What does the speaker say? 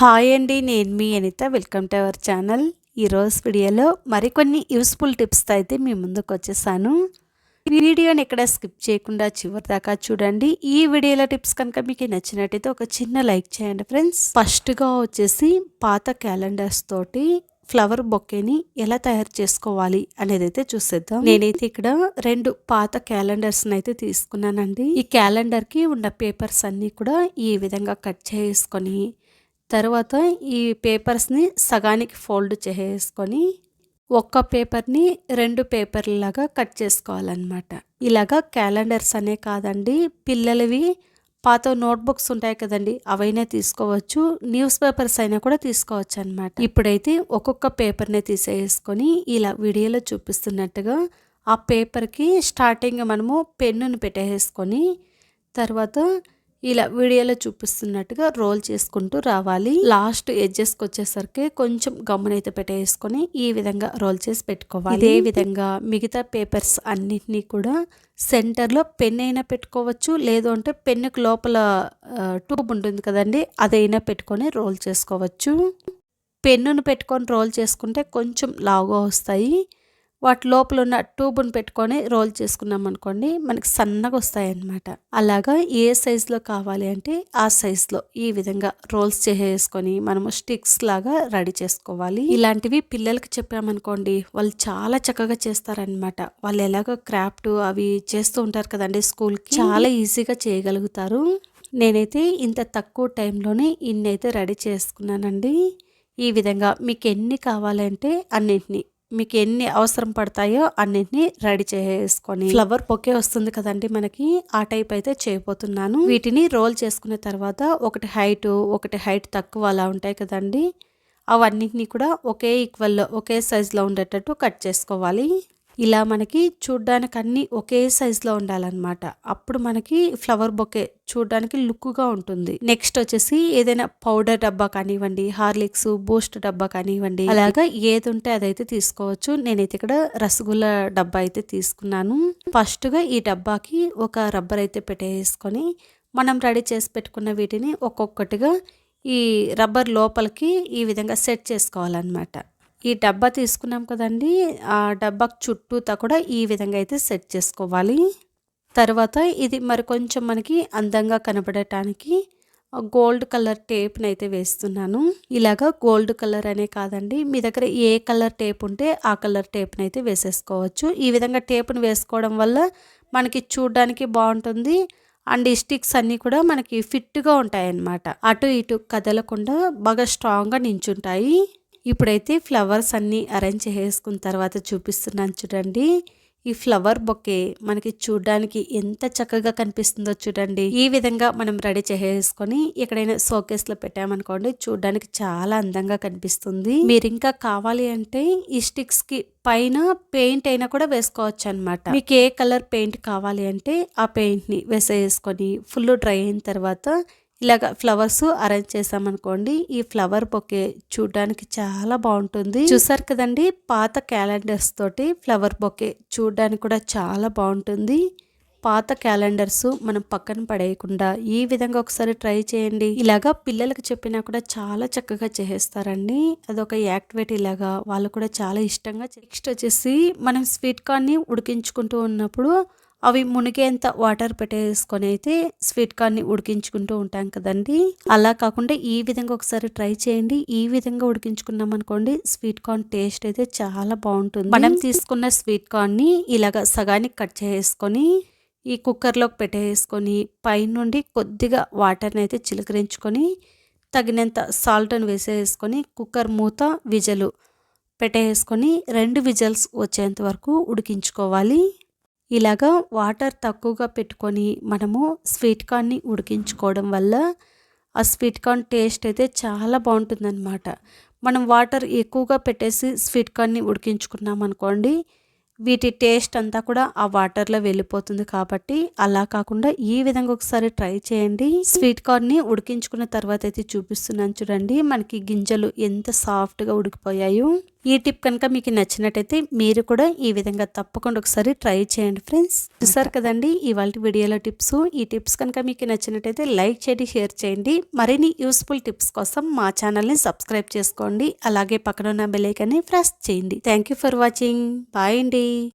Hi అండి నేను మీ Anitha. Welcome to our channel ఈరోజు వీడియోలో మరికొన్ని యూస్ఫుల్ టిప్స్తో అయితే మీ ముందుకు వచ్చేసాను. ఈ వీడియోని ఎక్కడ స్కిప్ చేయకుండా చివరి దాకా చూడండి. ఈ వీడియోలో టిప్స్ కనుక మీకు నచ్చినట్టయితే ఒక చిన్న లైక్ చేయండి ఫ్రెండ్స్ ఫస్ట్గా వచ్చేసి పాత క్యాలెండర్స్ తోటి ఫ్లవర్ బొకేని ఎలా తయారు చేసుకోవాలి అనేది అయితే చూసేద్దాం. నేనైతే ఇక్కడ రెండు పాత క్యాలెండర్స్ అయితే తీసుకున్నానండి. ఈ క్యాలెండర్కి ఉన్న పేపర్స్ అన్ని కూడా ఈ విధంగా కట్ చేసుకొని తర్వాత ఈ పేపర్స్ని సగానికి ఫోల్డ్ చేసుకొని ఒక్క పేపర్ని రెండు పేపర్లాగా కట్ చేసుకోవాలన్నమాట. ఇలాగా క్యాలెండర్స్ అనే కాదండి పిల్లలవి పాత నోట్బుక్స్ ఉంటాయి కదండి అవైనా తీసుకోవచ్చు న్యూస్ పేపర్స్ అయినా కూడా తీసుకోవచ్చు అనమాట ఇప్పుడైతే ఒక్కొక్క పేపర్ని తీసేసుకొని ఇలా వీడియోలో చూపిస్తున్నట్టుగా ఆ పేపర్కి స్టార్టింగ్ మనము పెన్నును పెట్టేసుకొని తర్వాత ఇలా వీడియోలో చూపిస్తున్నట్టుగా రోల్ చేసుకుంటూ రావాలి. లాస్ట్ ఎడ్జెస్కి వచ్చేసరికి కొంచెం గమ్మునైతే పెట్టేసుకొని ఈ విధంగా రోల్ చేసి పెట్టుకోవాలి. ఇదే విధంగా మిగతా పేపర్స్ అన్నిటినీ కూడా సెంటర్లో పెన్ అయినా పెట్టుకోవచ్చు. లేదు అంటే పెన్నుకి లోపల ట్యూబ్ ఉంటుంది కదండి అదైనా పెట్టుకొని రోల్ చేసుకోవచ్చు. పెన్నును పెట్టుకొని రోల్ చేసుకుంటే కొంచెం లావుగా వస్తాయి. వాటి లోపల ఉన్న ట్యూబ్ను పెట్టుకొని రోల్ చేసుకున్నాం అనుకోండి మనకి సన్నగా వస్తాయన్నమాట. అలాగా ఏ సైజులో కావాలి అంటే ఆ సైజులో ఈ విధంగా రోల్స్ చేసేసుకొని మనము స్టిక్స్ లాగా రెడీ చేసుకోవాలి. ఇలాంటివి పిల్లలకి చెప్పామనుకోండి వాళ్ళు చాలా చక్కగా చేస్తారనమాట వాళ్ళు ఎలాగో క్రాఫ్ట్ అవి చేస్తూ ఉంటారు కదండి స్కూల్కి. చాలా ఈజీగా చేయగలుగుతారు. నేనైతే ఇంత తక్కువ టైంలోనే ఇన్నైతే రెడీ చేసుకున్నానండి. ఈ విధంగా మీకు ఎన్ని కావాలంటే అన్నింటినీ మీకు ఎన్ని అవసరం పడతాయో అన్నింటినీ రెడీ చేసుకొని ఫ్లవర్ పొకే వస్తుంది కదండి మనకి. ఆ టైప్ అయితే చేయబోతున్నాను. వీటిని రోల్ చేసుకున్న తర్వాత ఒకటి హైట్ ఒకటి హైట్ తక్కువ అలా ఉంటాయి కదండి. అవన్నింటినీ కూడా ఒకే ఈక్వల్లో ఒకే సైజులో ఉండేటట్టు కట్ చేసుకోవాలి. ఇలా మనకి చూడ్డానికి అన్నీ ఒకే సైజులో ఉండాలన్నమాట. అప్పుడు మనకి ఫ్లవర్ బొకే చూడడానికి లుక్గా ఉంటుంది. నెక్స్ట్ వచ్చేసి ఏదైనా పౌడర్ డబ్బా కానివ్వండి హార్లిక్స్ బూస్ట్ డబ్బా కానివ్వండి అలాగా ఏది ఉంటే అదైతే తీసుకోవచ్చు. నేనైతే ఇక్కడ రసగుల్లా డబ్బా అయితే తీసుకున్నాను. ఫస్ట్గా ఈ డబ్బాకి ఒక రబ్బర్ అయితే పెట్టేసుకొని మనం రెడీ చేసి పెట్టుకున్న వీటిని ఒక్కొక్కటిగా ఈ రబ్బర్ లోపలికి ఈ విధంగా సెట్ చేసుకోవాలన్నమాట. ఈ డబ్బా తీసుకున్నాం కదండి ఆ డబ్బాకు చుట్టూతా కూడా ఈ విధంగా అయితే సెట్ చేసుకోవాలి. తర్వాత ఇది మరి కొంచెం మనకి అందంగా కనబడటానికి గోల్డ్ కలర్ టేప్ని అయితే వేస్తున్నాను. ఇలాగా గోల్డ్ కలర్ అనే కాదండి మీ దగ్గర ఏ కలర్ టేప్ ఉంటే ఆ కలర్ టేప్ని అయితే వేసేసుకోవచ్చు. ఈ విధంగా టేప్ని వేసుకోవడం వల్ల మనకి చూడడానికి బాగుంటుంది అండ్ ఈ స్టిక్స్ అన్నీ కూడా మనకి ఫిట్గా ఉంటాయి అన్నమాట అటు ఇటు కదలకుండా బాగా స్ట్రాంగ్గా నించుంటాయి. ఇప్పుడైతే ఫ్లవర్స్ అన్నీ అరేంజ్ చేసుకున్న తర్వాత చూపిస్తున్నాను చూడండి. ఈ ఫ్లవర్ బొకే మనకి చూడడానికి ఎంత చక్కగా కనిపిస్తుందో చూడండి. ఈ విధంగా మనం రెడీ చేసేసుకొని ఎక్కడైనా షోకేస్లో పెట్టామనుకోండి చూడడానికి చాలా అందంగా కనిపిస్తుంది. మీరు ఇంకా కావాలి అంటే ఈ స్టిక్స్కి పైన పెయింట్ అయినా కూడా వేసుకోవచ్చు అనమాట మీకు ఏ కలర్ పెయింట్ కావాలి అంటే ఆ పెయింట్ని వేసేసుకొని ఫుల్ డ్రై అయిన తర్వాత ఇలాగ ఫ్లవర్స్ అరేంజ్ చేసామనుకోండి ఈ ఫ్లవర్ బొకే చూడడానికి చాలా బాగుంటుంది. చూసారు కదండి పాత క్యాలెండర్స్ తోటి ఫ్లవర్ బొకే చూడడానికి కూడా చాలా బాగుంటుంది. పాత క్యాలెండర్స్ మనం పక్కన పడేయకుండా ఈ విధంగా ఒకసారి ట్రై చేయండి. ఇలాగా పిల్లలకు చెప్పినా కూడా చాలా చక్కగా చేసేస్తారండి. అదొక యాక్టివిటీ లాగా వాళ్ళు కూడా చాలా ఇష్టంగా నెక్స్ట్ వచ్చేసి మనం స్వీట్ కార్న్ని ఉడికించుకుంటూ ఉన్నప్పుడు అవి మునిగేంత వాటర్ పెట్టేసుకొని అయితే స్వీట్ కార్న్ని ఉడికించుకుంటూ ఉంటాం కదండి. అలా కాకుండా ఈ విధంగా ఒకసారి ట్రై చేయండి. ఈ విధంగా ఉడికించుకున్నాం అనుకోండి స్వీట్ కార్న్ టేస్ట్ అయితే చాలా బాగుంటుంది. మనం తీసుకున్న స్వీట్ కార్న్ని ఇలాగ సగానికి కట్ చేసుకొని ఈ కుక్కర్లోకి పెట్టేసుకొని పైనుండి కొద్దిగా వాటర్ని అయితే చిలకరించుకొని తగినంత సాల్ట్ని వేసేసుకొని కుక్కర్ మూత విజలు పెట్టేసుకొని రెండు విజల్స్ వచ్చేంత వరకు ఉడికించుకోవాలి. ఇలాగా వాటర్ తక్కువగా పెట్టుకొని మనము స్వీట్ కార్న్ని ఉడికించుకోవడం వల్ల ఆ స్వీట్ కార్న్ టేస్ట్ అయితే చాలా బాగుంటుందన్నమాట. మనం వాటర్ ఎక్కువగా పెట్టేసి స్వీట్ కార్న్ని ఉడికించుకున్నాం అనుకోండి వీటి టేస్ట్ అంతా కూడా ఆ వాటర్లో వెళ్ళిపోతుంది కాబట్టి అలా కాకుండా ఈ విధంగా ఒకసారి ట్రై చేయండి. స్వీట్ కార్న్ని ఉడికించుకున్న తర్వాత అయితే చూపిస్తున్నాను చూడండి మనకి గింజలు ఎంత సాఫ్ట్గా ఉడికిపోయాయో. ఈ టిప్ కనుక మీకు నచ్చినట్టయితే మీరు కూడా ఈ విధంగా తప్పకుండా ఒకసారి ట్రై చేయండి ఫ్రెండ్స్. చూసారు కదండి ఇవాళ వీడియోలో టిప్స్. ఈ టిప్స్ కనుక మీకు నచ్చినట్టయితే లైక్ చేయండి షేర్ చేయండి. మరిన్ని యూస్ఫుల్ టిప్స్ కోసం మా ఛానల్ని సబ్స్క్రైబ్ చేసుకోండి. అలాగే పక్కన ఉన్న బెల్లైకన్ని ప్రెస్ చేయండి. Thank for watching. బాయ్ అండి.